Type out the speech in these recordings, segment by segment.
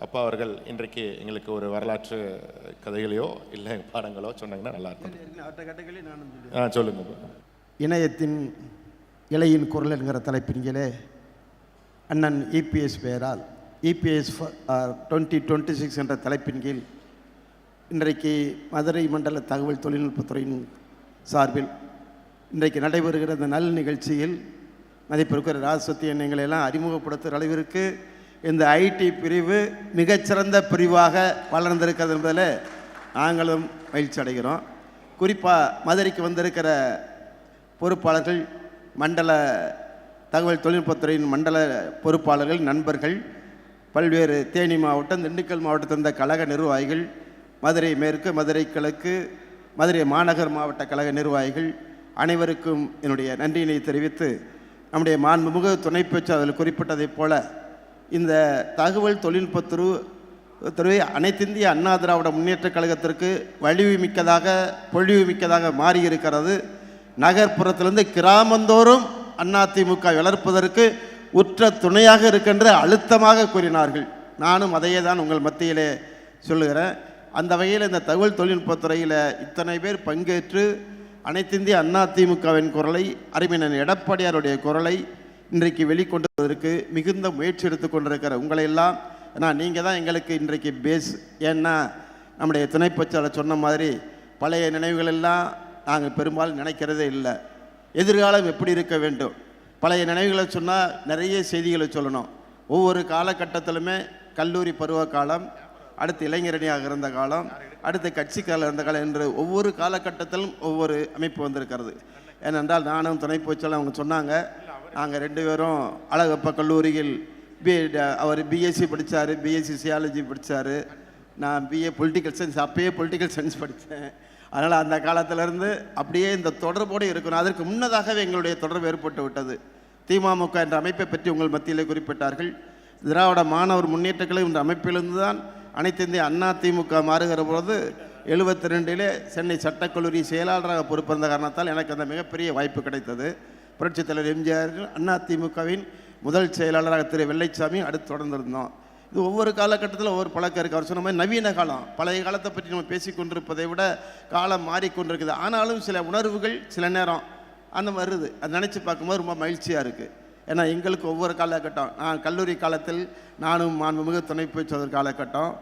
அப்பா அவர்கள் இன்றைக்கு எங்களுக்கு ஒரு வரலாற்று கதைகளையோ இல்லை பாடங்களோ சொன்னாங்கன்னா நல்லா இருக்கும் ஆ சொல்லுங்க இணையத்தின் இலையின் குரல் என்கிற தலைப்பின் கீழே அண்ணன் இபிஎஸ் பெயரால் இபிஎஸ் டுவெண்ட்டி டுவெண்ட்டி சிக்ஸ் என்ற தலைப்பின் கீழ் இன்றைக்கு மதுரை மண்டல தகவல் தொழில்நுட்பத்துறையின் சார்பில் இன்றைக்கு நடைபெறுகிற இந்த நல் நிகழ்ச்சியில் மதிப்பிற்கிற ராசத்தியன் எங்களை எல்லாம் அறிமுகப்படுத்துகிற அளவிற்கு இந்த ஐடி பிரிவு மிகச்சிறந்த பிரிவாக வளர்ந்திருக்கிறது என்பதில் நாங்களும் மகிழ்ச்சி அடைகிறோம். குறிப்பாக மதுரைக்கு வந்திருக்கிற பொறுப்பாளர்கள் மண்டல தகவல் தொழில்நுட்பத்துறையின் மண்டல பொறுப்பாளர்கள் நண்பர்கள் பல்வேறு தேனி மாவட்டம் திண்டுக்கல் மாவட்டத்தை சேர்ந்த கழக நிர்வாகிகள் மதுரை மேற்கு மதுரை கிழக்கு மதுரை மாநகர் மாவட்ட கழக நிர்வாகிகள் அனைவருக்கும் என்னுடைய நன்றியினை தெரிவித்து நம்முடைய மாண்புமிகு துணை பேச்சு அதில் குறிப்பிட்டதைப் போல இந்த தகவல் தொழில்நுட்பத்துறை துறை அனைத்திந்திய அண்ணா திராவிட முன்னேற்றக் கழகத்திற்கு வலிவுமிக்கதாக பொழிவுமிக்கதாக மாறியிருக்கிறது. நகர்ப்புறத்திலிருந்து கிராமந்தோறும் அதிமுக வளர்ப்பதற்கு உற்ற துணையாக இருக்கின்ற அழுத்தமாக கூறினார்கள். நானும் அதையே தான் உங்கள் மத்தியிலே சொல்லுகிறேன். அந்த வகையில் இந்த தகவல் தொழில்நுட்பத்துறையில் இத்தனை பேர் பங்கேற்று அனைத்திந்திய அதிமுகவின் குரலை அறிவினன் எடப்பாடியாருடைய குரலை இன்றைக்கு வெளிக்கொண்டு வருவதற்கு மிகுந்த முயற்சி எடுத்து கொண்டிருக்கிற உங்களை எல்லாம் ஏன்னா நீங்கள் தான் எங்களுக்கு இன்றைக்கு பேஸ் ஏன்னா நம்முடைய துணைப்பச்சாளர் சொன்ன மாதிரி பழைய நினைவுகள் எல்லாம் நாங்கள் பெரும்பாலும் நினைக்கிறதே இல்லை. எதிர்காலம் எப்படி இருக்க வேண்டும்? பழைய நினைவுகளை சொன்னால் நிறைய செய்திகளை சொல்லணும். ஒவ்வொரு காலகட்டத்திலுமே கல்லூரி பருவ காலம் அடுத்து இளைஞரணியாக இருந்த காலம் அடுத்து கட்சிக்கால இருந்த காலம் என்று ஒவ்வொரு காலகட்டத்திலும் ஒவ்வொரு அமைப்பு வந்திருக்கிறது. ஏனென்றால் நானும் துணை அவங்க சொன்னாங்க நாங்கள் ரெண்டு பேரும் அழகப்ப கல்லூரியில் பி அவர் பிஎஸ்சி படித்தார் பிஎஸ்சி சியாலஜி படித்தார் நான் பிஏ பொலிட்டிக்கல் சயின்ஸ் அப்பயே பொலிட்டிக்கல் சயின்ஸ் படித்தேன் அதனால் அந்த காலத்திலேருந்து அப்படியே இந்த தொடர்போடு இருக்கணும். அதற்கு முன்னதாகவே எங்களுடைய தொடர்பு ஏற்பட்டு விட்டது. திமுக என்ற அமைப்பை பற்றி உங்கள் மத்தியிலே குறிப்பிட்டார்கள். திராவிட மாணவர் முன்னேற்றங்களை இந்த அமைப்பிலிருந்து தான் அனைத்து இந்திய அண்ணா திமுக மாறுகிற பொழுது எழுபத்தி ரெண்டிலே சென்னை சட்டக்கல்லூரி செயலாளராக பொறுப்பிருந்த காரணத்தால் எனக்கு அந்த மிகப்பெரிய வாய்ப்பு கிடைத்தது. புரட்சித் தலைவர் எம்ஜிஆர் அண்ணா திமுகவின் முதல் செயலாளராக திரு வெள்ளைச்சாமி அடுத்து தொடர்ந்திருந்தோம். இது ஒவ்வொரு காலகட்டத்தில் ஒவ்வொரு பழக்கம் இருக்குது அவர் சொன்ன மாதிரி நவீன காலம் பழைய காலத்தை பற்றி நம்ம பேசி கொண்டிருப்பதை விட காலம் மாறிக்கொண்டிருக்குது. ஆனாலும் சில உணர்வுகள் சில நேரம் அந்த வருது. அது நினச்சி பார்க்கும்போது ரொம்ப மகிழ்ச்சியாக இருக்குது ஏன்னா எங்களுக்கு ஒவ்வொரு காலகட்டம் நான் கல்லூரி காலத்தில் நானும் மாண்புமிகு துணை பேச்சுவதர் காலகட்டம்.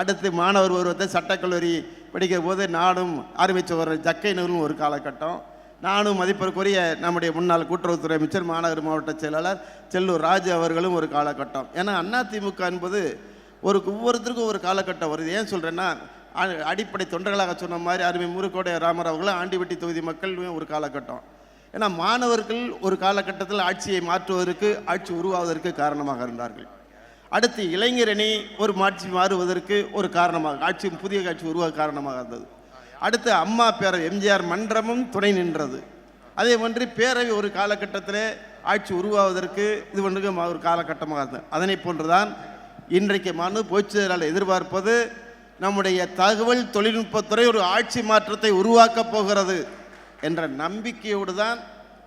அடுத்து மாணவர் ஒருவத்தை சட்டக்கல்லூரி படிக்கிற போது நானும் ஆரம்பித்த ஒரு ஜக்கை நூலும் ஒரு காலகட்டம். நானும் மதிப்பிற்குரிய நம்முடைய முன்னாள் கூட்டுறவுத்துறை அமைச்சர் மாநகர் மாவட்ட செயலாளர் செல்லூர் ராஜு அவர்களும் ஒரு காலகட்டம். ஏன்னா அதிமுக என்பது ஒரு ஒவ்வொருத்தருக்கும் ஒரு காலகட்டம் வருது. ஏன் சொல்கிறேன்னா அடிப்படை தொண்டர்களாக சொன்ன மாதிரி அருமை முருகோடைய ராமர் அவர்களும் ஆண்டிவட்டி தொகுதி மக்களுமே ஒரு காலகட்டம். ஏன்னா மாணவர்கள் ஒரு காலகட்டத்தில் ஆட்சியை மாற்றுவதற்கு ஆட்சி உருவாவதற்கு காரணமாக இருந்தார்கள். அடுத்து இளைஞரணி ஒரு மாட்சி மாறுவதற்கு ஒரு காரணமாக ஆட்சி புதிய ஆட்சி உருவாக காரணமாக இருந்தது. அடுத்து அம்மா பேரவை எம்ஜிஆர் மன்றமும் துணை நின்றது. அதே போன்று பேரவை ஒரு காலகட்டத்தில் ஆட்சி உருவாவதற்கு இது ஒன்றுக்கு ஒரு காலகட்டமாக இருந்தது. அதனை போன்றுதான் இன்றைக்கு மனு பொதுச்செயலாளர் எதிர்பார்ப்பது நம்முடைய தகவல் தொழில்நுட்பத்துறை ஒரு ஆட்சி மாற்றத்தை உருவாக்கப் போகிறது என்ற நம்பிக்கையோடு தான்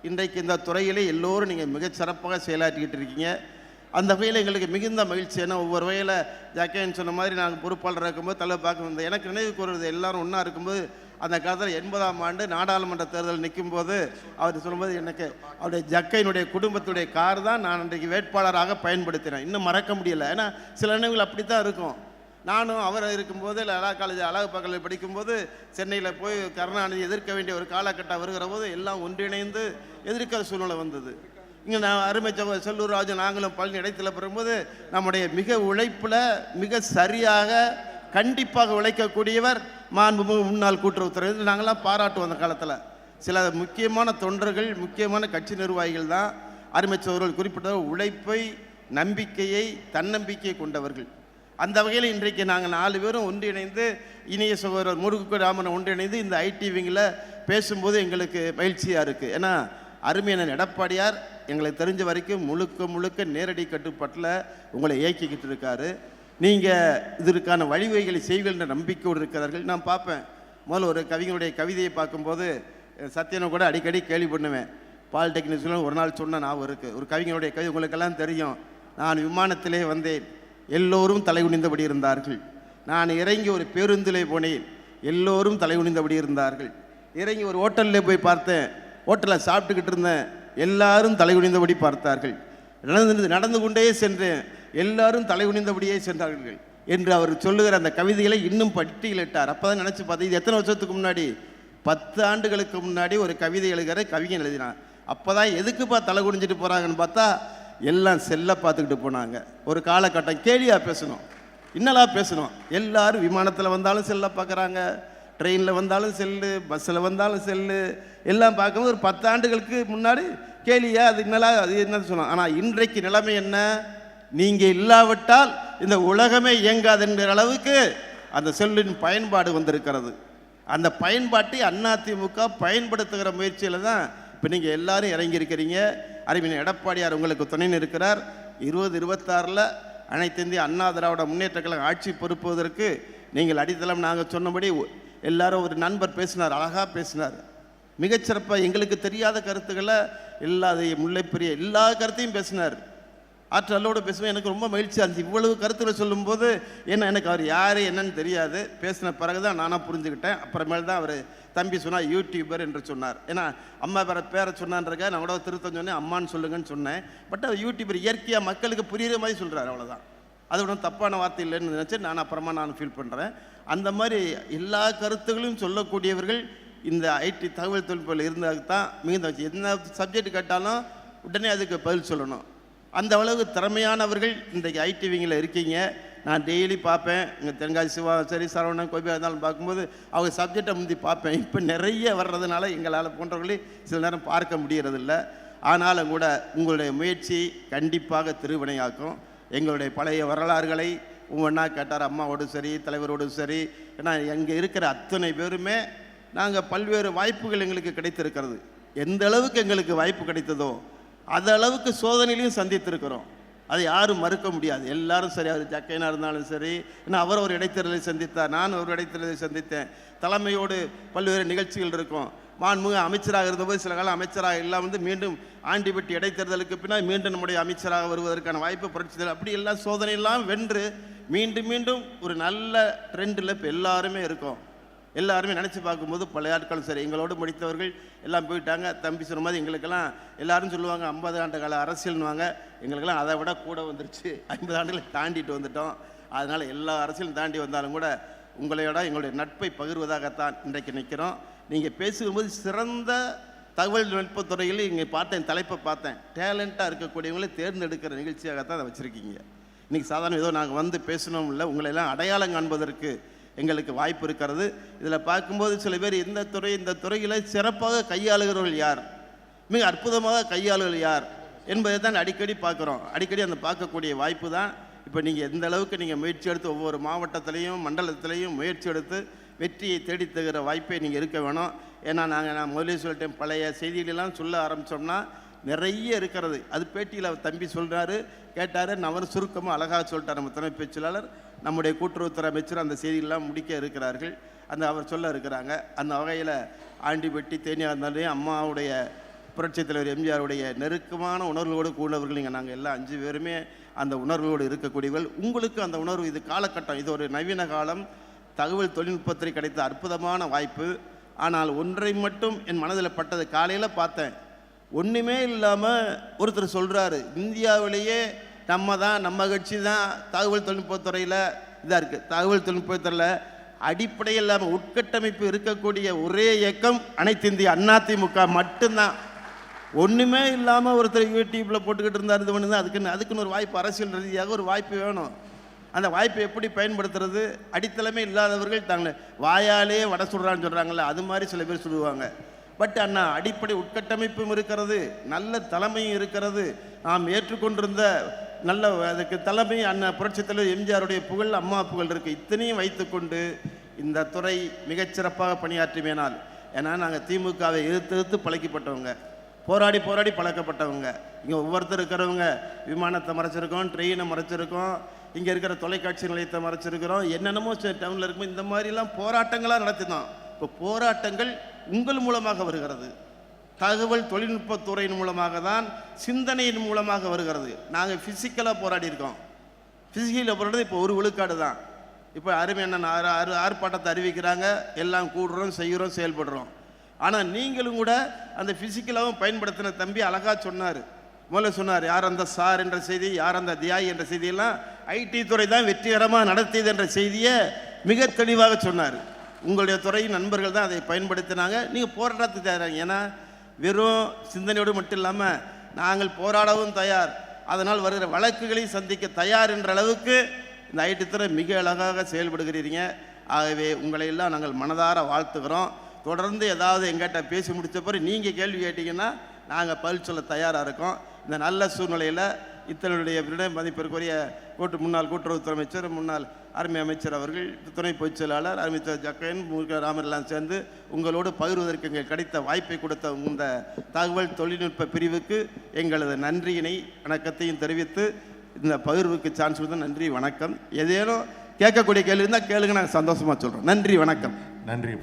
இன்றைக்கு இந்த துறையிலே எல்லோரும் நீங்கள் மிகச்சிறப்பாக செயலாற்றிக்கிட்டு இருக்கீங்க. அந்த வகையில் எங்களுக்கு மிகுந்த மகிழ்ச்சி. ஏன்னா ஒவ்வொரு வகையில் ஜாக்கேன்னு சொன்ன மாதிரி நாங்கள் பொறுப்பாளர் இருக்கும்போது தலை பார்க்க வந்தேன். எனக்கு நினைவு கூறுறது எல்லாரும் ஒன்றா இருக்கும்போது அந்த காலத்தில் எண்பதாம் ஆண்டு நாடாளுமன்ற தேர்தல் நிற்கும்போது அவர் சொல்லும்போது எனக்கு அவருடைய ஜக்கையினுடைய குடும்பத்துடைய கார் தான் நான் அன்றைக்கு வேட்பாளராக பயன்படுத்தினேன். இன்னும் மறக்க முடியல. ஏன்னா சில நினைவுகள் அப்படி தான் இருக்கும். நானும் அவர் இருக்கும்போது லலா காலேஜ் அழகப்பா கல்லூரி படிக்கும்போது சென்னையில் போய் கருணாநிதி எதிர்க்க வேண்டிய ஒரு காலகட்டம் வருகிற போது எல்லாம் ஒன்றிணைந்து எதிர்க்கிற சூழ்நிலை வந்தது. இங்கே நான் அருமை சகோதரர் செல்லூர் ராஜு நாங்களும் பழனி இடத்தில் பெறும்போது நம்முடைய மிக உழைப்பில் மிக சரியாக கண்டிப்பாக உழைக்கக்கூடியவர் மாண்புமிகு முன்னாள் கூட்டுறவுத்துறை இது நாங்கள்லாம் பாராட்டுவோம் அந்த காலத்தில். சில முக்கியமான தொண்டர்கள் முக்கியமான கட்சி நிர்வாகிகள் தான் அருமை சகோதரர்கள் குறிப்பிட்ட உழைப்பை நம்பிக்கையை தன்னம்பிக்கையை கொண்டவர்கள். அந்த வகையில் இன்றைக்கு நாங்கள் நாலு பேரும் ஒன்றிணைந்து இணைய சகோதரர் முருகு ராமன் ஒன்றிணைந்து இந்த ஐடிவிங்கில் பேசும்போது எங்களுக்கு மகிழ்ச்சியாக இருக்குது ஏன்னா அருமையான எடப்பாடியார் எங்களுக்கு தெரிஞ்ச வரைக்கும் முழுக்க முழுக்க நேரடி கட்டுப்பாட்டில் உங்களை இயக்கிக்கிட்டு இருக்காரு. நீங்கள் இதற்கான வழிவகைகளை செய்வீர்கள் என்ற நம்பிக்கையோடு இருக்கிறார்கள். நான் பார்ப்பேன். முதல்ல ஒரு கவிஞருடைய கவிதையை பார்க்கும்போது சத்யனை கூட அடிக்கடி கேள்வி பண்ணுவேன். பாலிடெக்னிக்ஸில் ஒரு நாள் சொன்ன ஞாபகம் இருக்குது ஒரு கவிஞருடைய கவி உங்களுக்கெல்லாம் தெரியும். நான் விமானத்திலே வந்தேன். எல்லோரும் தலைகுனிந்தபடி இருந்தார்கள். நான் இறங்கி ஒரு பேருந்திலே போனேன். எல்லோரும் தலைகுனிந்தபடி இருந்தார்கள். இறங்கி ஒரு ஹோட்டலில் போய் பார்த்தேன். ஹோட்டலில் சாப்பிட்டுக்கிட்டு இருந்தேன். எல்லாரும் தலைகுனிந்தபடி பார்த்தார்கள். நடந்து நடந்து கொண்டே சென்றேன். எல்லாரும் தலைகுனிந்தபடியே சென்றார்கள் என்று அவர் சொல்லுகிற அந்த கவிதைகளை இன்னும் பட்டியலிட்டார். அப்போ தான் நினச்சி பார்த்தேன் இது எத்தனை வருஷத்துக்கு முன்னாடி? பத்து ஆண்டுகளுக்கு முன்னாடி ஒரு கவிதை எழுதுகிற கவிஞன் எழுதினான். அப்போ தான் எதுக்குப்பா தலை குனிஞ்சிட்டு போகிறாங்கன்னு பார்த்தா எல்லாம் செல்லை பார்த்துக்கிட்டு போனாங்க. ஒரு காலகட்டம் கேலியாக பேசணும். இன்னலா பேசணும்? எல்லாரும் விமானத்தில் வந்தாலும் செல்லை பார்க்குறாங்க. ட்ரெயினில் வந்தாலும் செல்லு பஸ்ஸில் வந்தாலும் செல்லு எல்லாம் பார்க்கும்போது ஒரு பத்தாண்டுகளுக்கு முன்னாடி கேலியா அது இன்னலா அது என்ன சொல்லலாம் ஆனால் இன்றைக்கு நிலைமை என்ன? நீங்கள் இல்லாவிட்டால் இந்த உலகமே இயங்காது என்கிற அளவுக்கு அந்த செல்லின் பயன்பாடு வந்திருக்கிறது. அந்த பயன்பாட்டை அதிமுக பயன்படுத்துகிற முயற்சியில் தான் இப்போ நீங்கள் எல்லாரும் இறங்கியிருக்கிறீங்க. அறிவின் எடப்பாடியார் உங்களுக்கு துணை இருக்கிறார் இருபது இருபத்தாறில் அனைத்து இந்திய அண்ணா திராவிட முன்னேற்ற கழகம் ஆட்சி பொறுப்புவதற்கு நீங்கள் அடித்தளம் நாங்கள் சொன்னபடி எல்லாரும் ஒரு நண்பர் பேசினார் அழகாக பேசினார். மிகச்சிறப்பாக எங்களுக்கு தெரியாத கருத்துக்களை எல்லா முல்லைப்பெரிய எல்லா கருத்தையும் பேசினார். ஆற்றலோடு பேசுவேன் எனக்கு ரொம்ப மகிழ்ச்சியாக இருந்துச்சு. இவ்வளவு கருத்துக்களை சொல்லும்போது என்ன எனக்கு அவர் யார் என்னன்னு தெரியாது. பேசின பிறகு தான் நானாக புரிஞ்சுக்கிட்டேன். அப்புறமேல் தான் அவர் தம்பி சொன்னார் யூடியூபர் என்று சொன்னார். ஏன்னா அம்மா பேர பேரை சொன்னான்றக்க நான் கூட திருத்தம் சொன்னேன் அம்மான்னு சொல்லுங்கன்னு சொன்னேன். பட் அவர் யூடியூபர் இயற்கையாக மக்களுக்கு புரியுற மாதிரி சொல்கிறார் அவ்வளோதான் அது ஒன்றும் தப்பான வார்த்தை இல்லைன்னு நினச்சி நான் அப்புறமா நான் ஃபீல் பண்ணுறேன் அந்த மாதிரி எல்லா கருத்துகளையும் சொல்லக்கூடியவர்கள் இந்த ஐடி தகவல் தொழில்நுட்பத்தில் இருந்தால் தான் மிகுந்த என்ன சப்ஜெக்ட் கேட்டாலும் உடனே அதுக்கு பதில் சொல்லணும். அந்த அளவுக்கு திறமையானவர்கள் இன்றைக்கு ஐடிவிங்கில் இருக்கீங்க. நான் டெய்லி பார்ப்பேன். இங்கே தென்காசி சிவா சரி சரவணன் கோபி இருந்தாலும் பார்க்கும்போது அவங்க சப்ஜெக்டை முந்தி பார்ப்பேன். இப்போ நிறைய வர்றதுனால எங்களால் போன்றவர்களே சில நேரம் பார்க்க முடியறதில்ல. ஆனாலும் கூட உங்களுடைய முயற்சி கண்டிப்பாக திருவினையாக்கும். எங்களுடைய பழைய வரலாறுகளை ஒவ்வொன்றா கேட்டார் அம்மாவோடும் சரி தலைவரோடும் சரி. ஏன்னா எங்கே இருக்கிற அத்தனை பேருமே நாங்கள் பல்வேறு வாய்ப்புகள் எங்களுக்கு கிடைத்திருக்கிறது. எந்த அளவுக்கு எங்களுக்கு வாய்ப்பு கிடைத்ததோ அந்த அளவுக்கு சோதனையிலையும் சந்தித்திருக்கிறோம். அதை யாரும் மறுக்க முடியாது. எல்லாரும் சரி அவர் ஜக்கையனாக இருந்தாலும் சரி. ஏன்னா அவர் ஒரு இடைத்தேர்தலை சந்தித்தார் நான் ஒரு இடைத்தேர்தலை சந்தித்தேன். தலைமையோடு பல்வேறு நிகழ்ச்சிகள் இருக்கும். மாண்புமிகு அமைச்சராக இருந்தபோது சில காலம் அமைச்சராக எல்லாம் வந்து மீண்டும் ஆண்டிபட்டி இடைத்தேர்தலுக்கு பின்னால் மீண்டும் நம்முடைய அமைச்சராக வருவதற்கான வாய்ப்பு புரட்சி அப்படி எல்லாம் சோதனையெல்லாம் வென்று மீண்டும் மீண்டும் ஒரு நல்ல ட்ரெண்டில் இப்போ எல்லாருமே இருக்கோம். எல்லாருமே நினச்சி பார்க்கும்போது பழைய ஆட்களும் சரி எங்களோடு முடித்தவர்கள் எல்லாம் போயிட்டாங்க. தம்பி சொன்ன மாதிரி எங்களுக்கெல்லாம் எல்லாரும் சொல்லுவாங்க ஐம்பது ஆண்டு கால அரசியல்னுவாங்க. எங்களுக்கெல்லாம் அதை விட கூட வந்துருச்சு. ஐம்பது ஆண்டுகளை தாண்டிட்டு வந்துட்டோம். அதனால் எல்லா அரசியலும் தாண்டி வந்தாலும் கூட உங்களையோட எங்களுடைய நட்பை பகிர்வதாகத்தான் இன்றைக்கு நிற்கிறோம். நீங்கள் பேசும்போது சிறந்த தகவல் தொழில்நுட்பத்துறையில் இங்கே பார்த்தேன் தலைப்பை பார்த்தேன். டேலண்ட்டாக இருக்கக்கூடியவங்களை தேர்ந்தெடுக்கிற நிகழ்ச்சியாகத்தான் அதை வச்சுருக்கீங்க. இன்றைக்கி சாதாரண ஏதோ நாங்கள் வந்து பேசணும் இல்லை உங்களை எல்லாம் அடையாளம் காண்பதற்கு எங்களுக்கு வாய்ப்பு இருக்கிறது. இதில் பார்க்கும்போது சில பேர் இந்த துறை இந்த துறையில் சிறப்பாக கையாளுகிறவர்கள் யார்? மிக அற்புதமாக கையாளுகள் யார்? என்பதை தான் அடிக்கடி பார்க்குறோம். அடிக்கடி அந்த பார்க்கக்கூடிய வாய்ப்பு தான். இப்போ நீங்கள் எந்த அளவுக்கு நீங்கள் முயற்சி எடுத்து ஒவ்வொரு மாவட்டத்திலையும் மண்டலத்திலையும் முயற்சி எடுத்து வெற்றியை தேடித் தருகிற வாய்ப்பை நீங்கள் இருக்க வேணும். ஏன்னா நாங்கள் நான் முதலே சொல்லிட்டேன் பழைய செய்திகளெல்லாம் சொல்ல ஆரம்பித்தோம்னா நிறைய இருக்கிறது. அது பேட்டியில் அவர் தம்பி சொல்கிறாரு கேட்டார் நவர் சுருக்கமாக அழகாக சொல்லிட்டார் நம்ம துணை பேச்சாளர். நம்முடைய கூட்டுறவுத்துறை அமைச்சர் அந்த செய்திகள்லாம் முடிக்க இருக்கிறார்கள். அந்த அவர் சொல்ல இருக்கிறாங்க. அந்த வகையில் ஆண்டிப்பட்டி தேனியாக இருந்தாலும் அம்மாவுடைய புரட்சித் தலைவர் எம்ஜிஆருடைய நெருக்கமான உணர்வுகளோடு கூடவர்கள் நீங்கள் நாங்கள் எல்லாம் அஞ்சு பேருமே அந்த உணர்வோடு இருக்கக்கூடியவர்கள். உங்களுக்கு அந்த உணர்வு இது காலகட்டம். இது ஒரு நவீன காலம். தகவல் தொழில்நுட்பத்தில் கிடைத்த அற்புதமான வாய்ப்பு. ஆனால் ஒன்றை மட்டும் என் மனதில் பட்டது காலையில் பார்த்தேன். ஒன்றுமே இல்லாமல் ஒருத்தர் சொல்கிறாரு இந்தியாவிலேயே நம்ம தான் நம்ம கட்சி தான் தகவல் தொழில்நுட்பத்துறையில் இதாக இருக்குது தகவல் தொழில்நுட்பத்துறையில் அடிப்படை இல்லாமல் உட்கட்டமைப்பு இருக்கக்கூடிய ஒரே இயக்கம் அனைத்து இந்திய அதிமுக மட்டும்தான். ஒன்றுமே இல்லாமல் ஒருத்தர் யூடியூப்பில் போட்டுக்கிட்டு இருந்தார் இது ஒன்று தான் அதுக்குன்னு அதுக்குன்னு ஒரு வாய்ப்பு அரசியல் ரீதியாக ஒரு வாய்ப்பு வேணும். அந்த வாய்ப்பை எப்படி பயன்படுத்துறது? அடித்தளமே இல்லாதவர்கள் தாங்க வாயாலே வட சொல்கிறான்னு சொல்கிறாங்களே அது மாதிரி சில பேர் சொல்லுவாங்க. பட் அண்ணா அடிப்படை உட்கட்டமைப்பும் இருக்கிறது நல்ல தலைமையும் இருக்கிறது. நாம் ஏற்றுக்கொண்டிருந்த நல்ல அதுக்கு தலைமை அண்ணா புரட்சி தலைவர் எம்ஜிஆருடைய புகழ் அம்மா புகழ் இருக்குது இத்தனையும் வைத்துக்கொண்டு இந்த துறை மிகச்சிறப்பாக பணியாற்றுமேனால் ஏன்னா நாங்கள் திமுகவை எதிர்த்து எதிர்த்து பழக்கப்பட்டவங்க போராடி போராடி பழக்கப்பட்டவங்க. இங்கே ஒவ்வொருத்தர் இருக்கிறவங்க விமானத்தை மறைச்சிருக்கோம் ட்ரெயினை மறைச்சிருக்கோம் இங்கே இருக்கிற தொலைக்காட்சி நிலையத்தை மறைச்சிருக்கிறோம் என்னென்னமோ டவுனில் இருக்கும் இந்த மாதிரிலாம் போராட்டங்களாக நடத்தினோம். இப்போ போராட்டங்கள் உங்கள் மூலமாக வருகிறது. தகவல் தொழில்நுட்பத்துறையின் மூலமாக தான் சிந்தனையின் மூலமாக வருகிறது. நாங்கள் ஃபிசிக்கலாக போராடி இருக்கோம். போராடுறது இப்போ ஒரு விழுக்காடு தான் இப்போ அருமை என்ன ஆறு ஆறு ஆர்ப்பாட்டத்தை அறிவிக்கிறாங்க. எல்லாம் கூடுறோம் செய்கிறோம் செயல்படுறோம். ஆனால் நீங்களும் கூட அந்த ஃபிசிக்கலாகவும் பயன்படுத்தின தம்பி அழகாக சொன்னார். முதல்ல சொன்னார் யார் அந்த சார் என்ற செய்தி யார் அந்த தியாய் என்ற செய்தியெல்லாம் ஐடி துறை தான் வெற்றிகரமாக நடத்தியது என்ற செய்தியை மிக தெளிவாக சொன்னார். உங்களுடைய துறை நண்பர்கள் தான் அதை பயன்படுத்தினாங்க. நீங்கள் போராட்டத்துக்கு தயாராங்க ஏன்னா வெறும் சிந்தனையோடு மட்டும் இல்லாமல் நாங்கள் போராடவும் தயார். அதனால் வருகிற வழக்குகளை சந்திக்க தயார் என்ற அளவுக்கு இந்த ஐடி துறை மிக அழகாக செயல்படுகிறீங்க. ஆகவே உங்களை எல்லாம் நாங்கள் மனதார வாழ்த்துக்கிறோம் தொடர்ந்து ஏதாவது எங்கிட்ட பேசி முடித்த பிறகு நீங்கள் கேள்வி கேட்டிங்கன்னா நாங்கள் பதில் சொல்ல தயாராக இருக்கோம். இந்த நல்ல சூழ்நிலையில் இத்தனுடைய விட மதிப்பிற்குரிய கூட்டு முன்னாள் கூட்டுறவுத்துறை அமைச்சர் முன்னாள் அருமை அமைச்சர் அவர்கள் துணை பொதுச் செயலாளர் அமைச்சர் ஜக்கையன் முருக சேர்ந்து உங்களோடு பகிர்வதற்கு எங்கள் கிடைத்த வாய்ப்பை கொடுத்த இந்த தகவல் தொழில்நுட்ப பிரிவுக்கு எங்களது நன்றியினை வணக்கத்தையும் தெரிவித்து இந்த பகிர்வுக்கு சான்ஸ் கொடுத்த நன்றி வணக்கம். ஏதேனும் கேட்கக்கூடிய கேள்வி இருந்தால் கேளுங்க நாங்கள் சந்தோஷமாக சொல்கிறோம் நன்றி வணக்கம். நன்றி